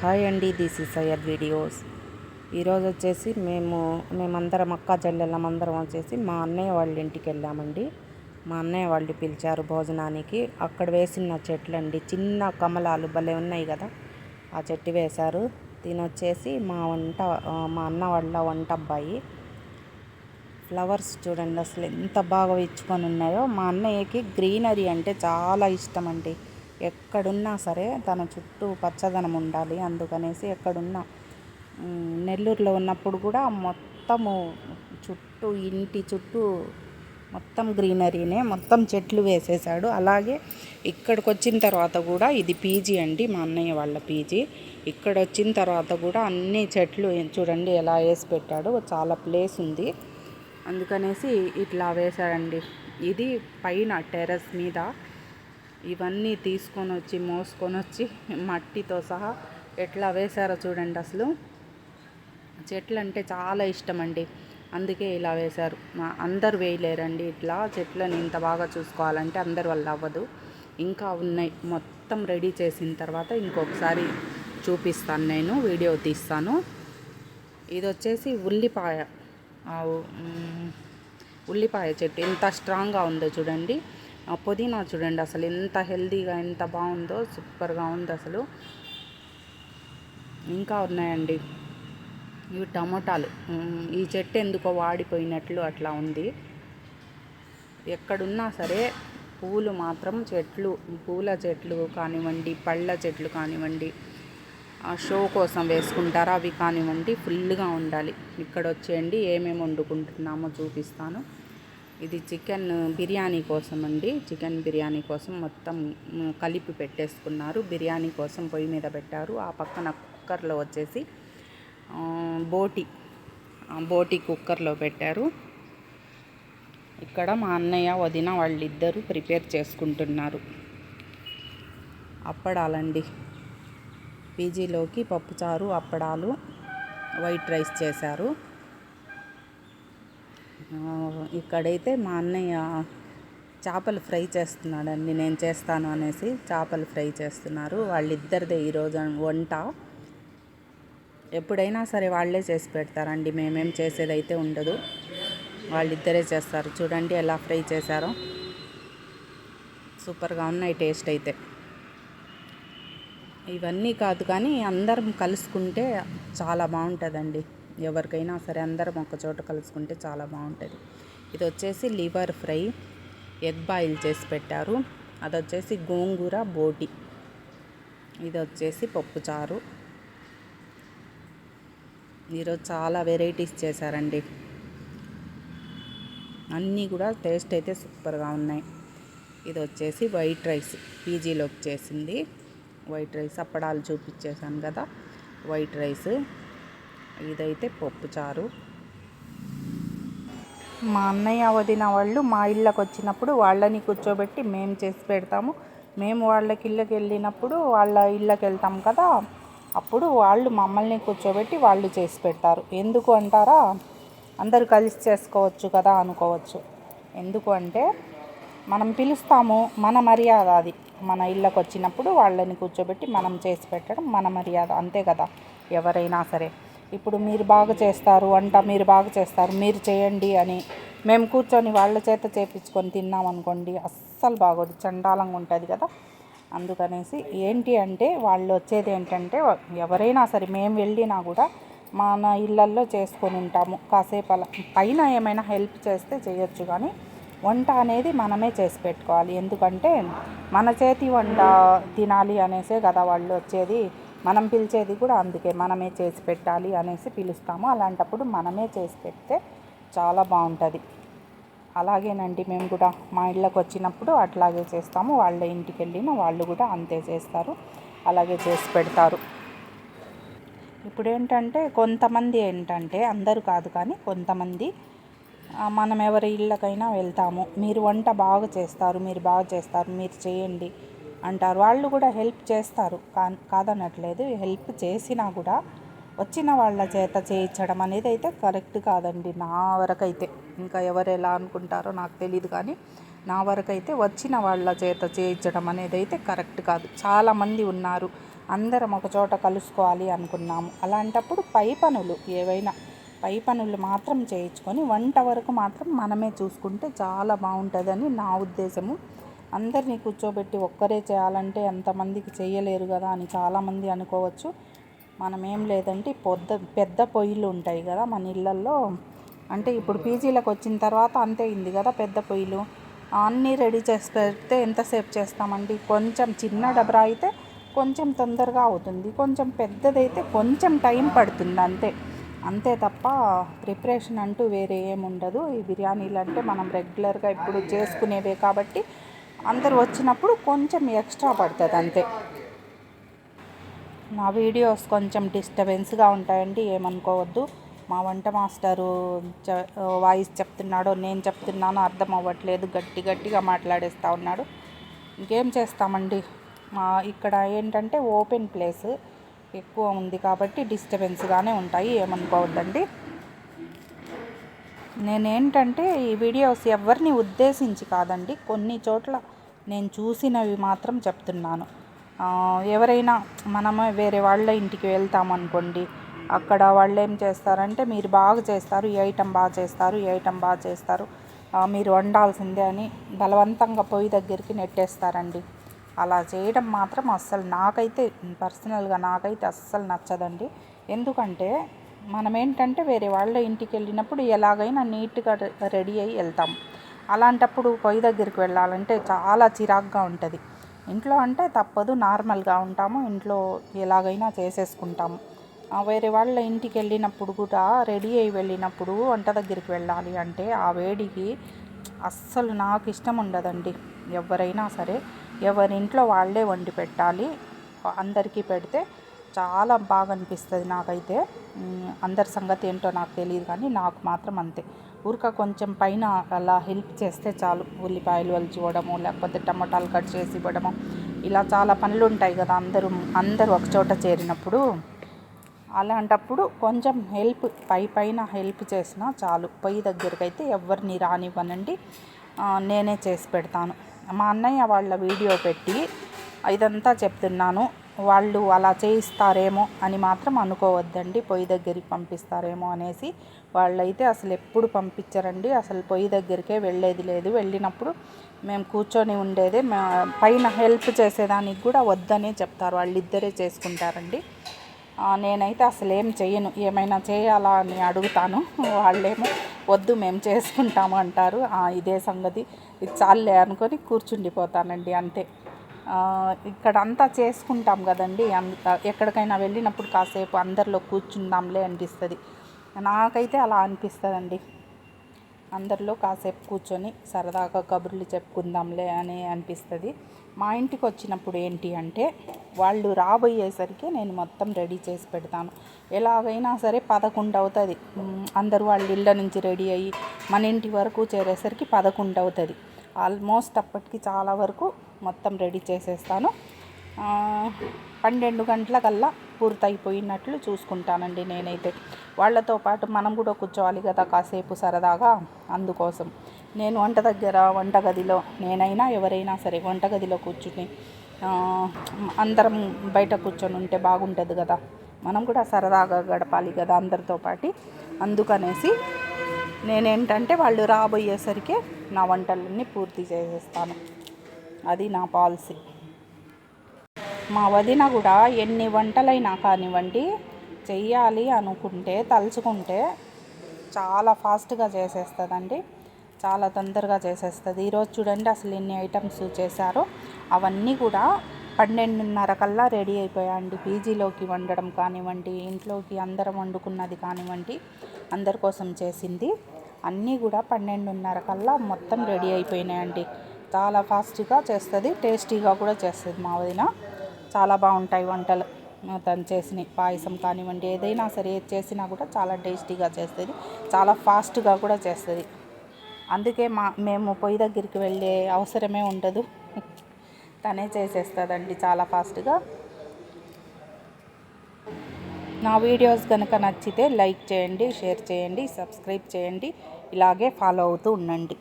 Hi అండి this is Iyer videos. ఈరోజు వచ్చేసి మేము మేమందరం అక్క చెల్లెళ్ళం అందరం వచ్చేసి మా అన్నయ్య వాళ్ళ ఇంటికి వెళ్ళామండి. మా అన్నయ్య వాళ్ళు పిలిచారు భోజనానికి. అక్కడ వేసిన చెట్లు అండి చిన్న కమలాలు భలే ఉన్నాయి కదా. ఆ చెట్టు వేశారు. తినొచ్చేసి మా వంట మా అన్న వాళ్ళ వంట అబ్బాయి. ఫ్లవర్స్ చూడండి అసలు ఎంత బాగా ఇచ్చుకొని ఉన్నాయో. మా అన్నయ్యకి గ్రీనరీ అంటే చాలా ఇష్టం అండి. ఎక్కడున్నా సరే తన చుట్టూ పచ్చదనం ఉండాలి. అందుకనేసి ఎక్కడున్నా నెల్లూరులో ఉన్నప్పుడు కూడా మొత్తము చుట్టూ ఇంటి చుట్టూ మొత్తం గ్రీనరీనే మొత్తం చెట్లు వేసేసాడు అలాగే ఇక్కడికి వచ్చిన తర్వాత కూడా ఇది పీజీ అండి మా అన్నయ్య వాళ్ళ పీజీ. ఇక్కడ వచ్చిన తర్వాత కూడా అన్ని చెట్లు చూడండి ఎలా వేసి పెట్టాడు చాలా ప్లేస్ ఉంది. అందుకనేసి ఇట్లా వేశాడండి. ఇది పైన టెర్రస్ మీద ఇవన్నీ తీసుకొని వచ్చి మోసుకొని వచ్చి మట్టితో సహా ఎట్లా వేశారో చూడండి అసలు. చెట్లు అంటే చాలా ఇష్టం అండి అందుకే ఇలా వేశారు. మా అందరు వేయలేరండి. ఇట్లా చెట్లను ఇంత బాగా చూసుకోవాలంటే అందరి వల్ల అవ్వదు. ఇంకా ఉన్నాయి. మొత్తం రెడీ చేసిన తర్వాత ఇంకొకసారి చూపిస్తాను నేను. వీడియో తీస్తాను. ఇది వచ్చేసి ఉల్లిపాయ ఉల్లిపాయ చెట్టు. ఎంత స్ట్రాంగ్గా ఉందో చూడండి. పుదీనా చూడండి అసలు ఎంత హెల్తీగా ఎంత బాగుందో సూపర్గా ఉంది అసలు. ఇంకా ఉన్నాయండి. ఇవి టమోటాలు. ఈ చెట్టు ఎందుకో వాడిపోయినట్లు అట్లా ఉంది. ఎక్కడున్నా సరే పూలు మాత్రం చెట్లు పూల చెట్లు కానివ్వండి పళ్ళ చెట్లు కానివ్వండి ఆ షో కోసం వేసుకుంటారా అవి కానివ్వండి ఫుల్గా ఉండాలి. ఇక్కడ వచ్చేయండి ఏమేమి వండుకుంటున్నామో చూపిస్తాను. ఇది చికెన్ బిర్యానీ కోసం అండి. చికెన్ బిర్యానీ కోసం మొత్తం కలిపి పెట్టేసుకున్నారు. బిర్యానీ కోసం పొయ్యి మీద పెట్టారు. ఆ పక్కన కుక్కర్లో వచ్చేసి బోటి బోటి కుక్కర్లో పెట్టారు. ఇక్కడ మా అన్నయ్య వదిన వాళ్ళిద్దరూ ప్రిపేర్ చేసుకుంటున్నారు. అప్పడాలండి. పీజీలోకి పప్పుచారు అప్పడాలు వైట్ రైస్ చేశారు. ఇక్కడైతే మా అన్నయ్య చేపలు ఫ్రై చేస్తున్నాడండి నేను చేస్తాను అనేసి చేపలు ఫ్రై చేస్తున్నారు. వాళ్ళిద్దరిదే ఈరోజు వంట. ఎప్పుడైనా సరే వాళ్ళే చేసి పెడతారండి మేమేం చేసేదైతే ఉండదు. వాళ్ళిద్దరే చేస్తారు. చూడండి ఎలా ఫ్రై చేశారో. సూపర్గా ఉన్నాయి టేస్ట్ అయితే. ఇవన్నీ కాదు కానీ అందరం కలుసుకుంటే చాలా బాగుంటుందండి. ఎవరికైనా సరే అందరం ఒక చోట కలుసుకుంటే చాలా బాగుంటుంది. ఇది వచ్చేసి లివర్ ఫ్రై ఎగ్ బాయిల్ చేసి పెట్టారు. అది వచ్చేసి గోంగూర బోటి. ఇది వచ్చేసి పప్పుచారు ఈరోజు చాలా వెరైటీస్ చేశారండి. అన్నీ కూడా టేస్ట్ అయితే సూపర్గా ఉన్నాయి. ఇది వచ్చేసి వైట్ రైస్ పీజీలోకి చేసింది. వైట్ రైస్ అప్పడాలు చూపించేశాను కదా. వైట్ రైస్ ఇదైతే పప్పుచారు. మా అన్నయ్య వదిన వాళ్ళు మా ఇళ్ళకి వచ్చినప్పుడు వాళ్ళని కూర్చోబెట్టి మేము చేసి పెడతాము. మేము వాళ్ళకి ఇళ్ళకి వెళ్ళినప్పుడు వాళ్ళ ఇళ్ళకి వెళ్తాం కదా అప్పుడు వాళ్ళు మమ్మల్ని కూర్చోబెట్టి వాళ్ళు చేసి పెడతారు. ఎందుకు అంటారా? అందరూ కలిసి చేసుకోవచ్చు కదా అనుకోవచ్చు. ఎందుకు అంటే మనం పిలుస్తాము మన మర్యాద అది. మన ఇళ్ళకి వచ్చినప్పుడు వాళ్ళని కూర్చోబెట్టి మనం చేసి పెట్టడం మన మర్యాద అంతే కదా? ఎవరైనా సరే. ఇప్పుడు మీరు బాగా చేస్తారు వంట మీరు బాగా చేస్తారు మీరు చేయండి అని. మేము కూర్చొని వాళ్ళ చేత చేపించుకొని తిన్నాం అనుకోండి అస్సలు బాగోదు చండాలంగా ఉంటుంది కదా. అందుకనేసి ఏంటి అంటే వాళ్ళు వచ్చేది ఏంటంటే ఎవరైనా సరే మేము వెళ్ళినా కూడా మన ఇళ్ళల్లో చేసుకొని ఉంటాము. కాసేపు అలా పైన ఏమైనా హెల్ప్ చేస్తే చేయొచ్చు కానీ వంట అనేది మనమే చేసి పెట్టుకోవాలి. ఎందుకంటే మన చేతి వంట తినాలి అనేసే కదా వాళ్ళు వచ్చేది. మనం పిలిచేది కూడా అందుకే మనమే చేసి పెట్టాలి అనేసి పిలుస్తాము. అలాంటప్పుడు మనమే చేసి పెడితే చాలా బాగుంటుంది. అలాగేనండి మేము కూడా మా ఇళ్ళకి వచ్చినప్పుడు అట్లాగే చేస్తాము. వాళ్ళ ఇంటికి వెళ్ళిన వాళ్ళు కూడా అంతే చేస్తారు. అలాగే చేసి పెడతారు. ఇప్పుడు ఏంటంటే కొంతమంది ఏంటంటే అందరూ కాదు కానీ కొంతమంది మనం ఎవరి ఇళ్ళకైనా వెళ్తాము. మీరు వంట బాగా చేస్తారు మీరు బాగా చేస్తారు మీరు చేయండి అంటారు. వాళ్ళు కూడా హెల్ప్ చేస్తారు. కా కాదనట్లేదు. హెల్ప్ చేసినా కూడా వచ్చిన వాళ్ళ చేత చేయించడం అనేది అయితే కరెక్ట్ కాదండి నా వరకైతే. ఇంకా ఎవరు ఎలా అనుకుంటారో నాకు తెలియదు కానీ నా వరకైతే వచ్చిన వాళ్ళ చేత చేయించడం అనేది అయితే కరెక్ట్ కాదు. చాలామంది ఉన్నారు. అందరం ఒక చోట కలుసుకోవాలి అనుకున్నాము. అలాంటప్పుడు పై పనులు ఏవైనా పై పనులు మాత్రం చేయించుకొని వంట వరకు మాత్రం మనమే చూసుకుంటే చాలా బాగుంటుందని నా ఉద్దేశము. అందరినీ కూర్చోబెట్టి ఒక్కరే చేయాలంటే ఎంతమందికి చేయలేరు కదా అని చాలామంది అనుకోవచ్చు. మనం ఏం లేదంటే పెద్ద పెద్ద పొయ్యిలు ఉంటాయి కదా మన ఇళ్ళల్లో. అంటే ఇప్పుడు పీజీలకు వచ్చిన తర్వాత అంతే అయింది కదా పెద్ద పొయ్యిలు. అన్నీ రెడీ చేసి పెడితే ఎంతసేపు చేస్తామండి? కొంచెం చిన్న డబరా అయితే కొంచెం తొందరగా అవుతుంది. కొంచెం పెద్దదైతే కొంచెం టైం పడుతుంది అంతే. అంతే తప్ప ప్రిపరేషన్ అంటూ వేరే ఏముండదు ఈ బిర్యానీలు అంటే మనం రెగ్యులర్గా ఇప్పుడు చేసుకునేవే కాబట్టి అందరు వచ్చినప్పుడు కొంచెం ఎక్స్ట్రా పడుతుంది అంతే. నా వీడియోస్ కొంచెం డిస్టర్బెన్స్గా ఉంటాయండి ఏమనుకోవద్దు. మా వంట మాస్టరు వాయిస్ చెప్తున్నాడో నేను చెప్తున్నానో అర్థం అవ్వట్లేదు. గట్టి గట్టిగా మాట్లాడేస్తూ ఉన్నాడు. ఇంకేం చేస్తామండి? మా ఇక్కడ ఏంటంటే ఓపెన్ ప్లేస్ ఎక్కువ ఉంది కాబట్టి డిస్టర్బెన్స్గానే ఉంటాయి ఏమనుకోవద్దండి. నేనేంటంటే ఈ వీడియోస్ ఎవరిని ఉద్దేశించి కాదండి. కొన్ని చోట్ల నేను చూసినవి మాత్రం చెప్తున్నాను. ఎవరైనా మనమే వేరే వాళ్ళ ఇంటికి వెళ్తామనుకోండి అక్కడ వాళ్ళు ఏం చేస్తారంటే మీరు బాగా చేస్తారు ఈ ఐటెం బాగా చేస్తారు ఈ ఐటెం బాగా చేస్తారు మీరు వండాల్సిందే అని బలవంతంగా పొయ్యి దగ్గరికి నెట్టేస్తారండి. అలా చేయడం మాత్రం అస్సలు నాకైతే పర్సనల్గా నాకైతే అస్సలు నచ్చదండి. ఎందుకంటే మనం ఏంటంటే వేరే వాళ్ళ ఇంటికి వెళ్ళినప్పుడు ఎలాగైనా నీట్గా రెడీ అయ్యి వెళ్తాం. అలాంటప్పుడు పొయ్యి దగ్గరికి వెళ్ళాలంటే చాలా చిరాగ్గా ఉంటుంది. ఇంట్లో అంటే తప్పదు నార్మల్గా ఉంటాము. ఇంట్లో ఎలాగైనా చేసేసుకుంటాము వేరే వాళ్ళ ఇంటికి వెళ్ళినప్పుడు కూడా రెడీ అయ్యి వెళ్ళినప్పుడు వంట దగ్గరికి వెళ్ళాలి అంటే ఆ వేడికి అస్సలు నాకు ఇష్టం ఉండదండి. ఎవరైనా సరే ఎవరి ఇంట్లో వాళ్ళే వండి పెట్టాలి. అందరికీ పెడితే చాలా బాగా అనిపిస్తుంది నాకైతే అందరి సంగతి ఏంటో నాకు తెలియదు కానీ నాకు మాత్రం అంతే. ఊరిక కొంచెం పైన అలా హెల్ప్ చేస్తే చాలు. ఉల్లిపాయలు వలిచివ్వడము లేకపోతే టమాటాలు కట్ చేసి ఇవ్వడము. ఇలా చాలా పనులు ఉంటాయి కదా అందరూ అందరూ ఒకచోట చేరినప్పుడు. అలాంటప్పుడు కొంచెం హెల్ప్ పై పైన హెల్ప్ చేసినా చాలు. పొయ్యి దగ్గరికి అయితే ఎవరిని రానివ్వనండి. నేనే చేసి పెడతాను. మా అన్నయ్య వాళ్ళ వీడియో పెట్టి ఇదంతా చెప్తున్నాను. వాళ్ళు అలా చేయిస్తారేమో అని మాత్రం అనుకోవద్దండి. పొయ్యి దగ్గరికి పంపిస్తారేమో అనేసి వాళ్ళైతే అసలు ఎప్పుడు పంపించరండి. అసలు పొయ్యి దగ్గరికే వెళ్ళేది లేదు. వెళ్ళినప్పుడు మేము కూర్చొని ఉండేదే పైన హెల్ప్ చేసేదానికి కూడా వద్దనే చెప్తారు. వాళ్ళిద్దరే చేసుకుంటారండి. నేనైతే అసలు ఏం చేయను ఏమైనా చేయాలా అని అడుగుతాను. వాళ్ళేమో వద్దు మేము చేసుకుంటాము అంటారు. ఇదే సంగతి. ఇది చాలే అనుకొని కూర్చుండిపోతానండి అంతే. ఇక్కడ అంతా చేసుకుంటాం కదండి. అంత ఎక్కడికైనా వెళ్ళినప్పుడు కాసేపు అందరిలో కూర్చుందాంలే అనిపిస్తుంది. నాకైతే అలా అనిపిస్తుందండి. అందరిలో కాసేపు కూర్చొని సరదాగా కబుర్లు చెప్పుకుందాంలే అని అనిపిస్తుంది. మా ఇంటికి వచ్చినప్పుడు ఏంటి అంటే వాళ్ళు రాబోయేసరికి నేను మొత్తం రెడీ చేసి పెడతాను. ఎలాగైనా సరే పదకొండు అవుతుంది. అందరూ వాళ్ళ ఇళ్ళ నుంచి రెడీ అయ్యి మన ఇంటి వరకు చేరేసరికి పదకొండు అవుతుంది. ఆల్మోస్ట్ అప్పటికి చాలా వరకు మొత్తం రెడీ చేసేస్తాను. పన్నెండు గంటలకల్లా పూర్తయిపోయినట్లు చూసుకుంటానండి నేనైతే. వాళ్ళతో పాటు మనం కూడా కూర్చోవాలి కదా కాసేపు సరదాగా అందుకోసం. నేను వంట దగ్గర వంటగదిలో నేనైనా ఎవరైనా సరే వంటగదిలో కూర్చుని అందరం బయట కూర్చొని ఉంటే బాగుంటుంది కదా. మనం కూడా సరదాగా గడపాలి కదా అందరితో పాటు. అందుకనేసి నేనేంటంటే వాళ్ళు రాబోయేసరికి నా వంటలన్నీ పూర్తి చేసేస్తాను. అది నా పాలసీ. మా వదిన కూడా ఎన్ని వంటలైనా కానివ్వండి చెయ్యాలి అనుకుంటే తలుచుకుంటే చాలా ఫాస్ట్గా చేసేస్తుందండి. చాలా తొందరగా చేసేస్తుంది. ఈరోజు చూడండి అసలు ఎన్ని ఐటమ్స్ చేశారో. అవన్నీ కూడా పన్నెండున్నర కల్లా రెడీ అయిపోయాయండి. పీజీలోకి వండడం కానివ్వండి ఇంట్లోకి అందరం వండుకున్నది కానివ్వండి అందరి కోసం చేసింది. అన్నీ కూడా పన్నెండున్నర కల్లా మొత్తం రెడీ అయిపోయినాయండి. చాలా ఫాస్ట్గా చేస్తుంది టేస్టీగా కూడా చేస్తుంది మా వదిన. చాలా బాగుంటాయి వంటలు. తను చేసిన పాయసం కానివ్వండి ఏదైనా సరే ఏది చేసినా కూడా చాలా టేస్టీగా చేస్తుంది చాలా ఫాస్ట్గా కూడా చేస్తుంది. అందుకే మా మేము పొయ్యి దగ్గరికి వెళ్ళే అవసరమే ఉండదు. తనే చేసేస్తుందండి చాలా ఫాస్ట్గా. నా వీడియోస్ కనుక నచ్చితే లైక్ చేయండి షేర్ చేయండి సబ్స్క్రైబ్ చేయండి. ఇలాగే ఫాలో అవుతూ ఉండండి.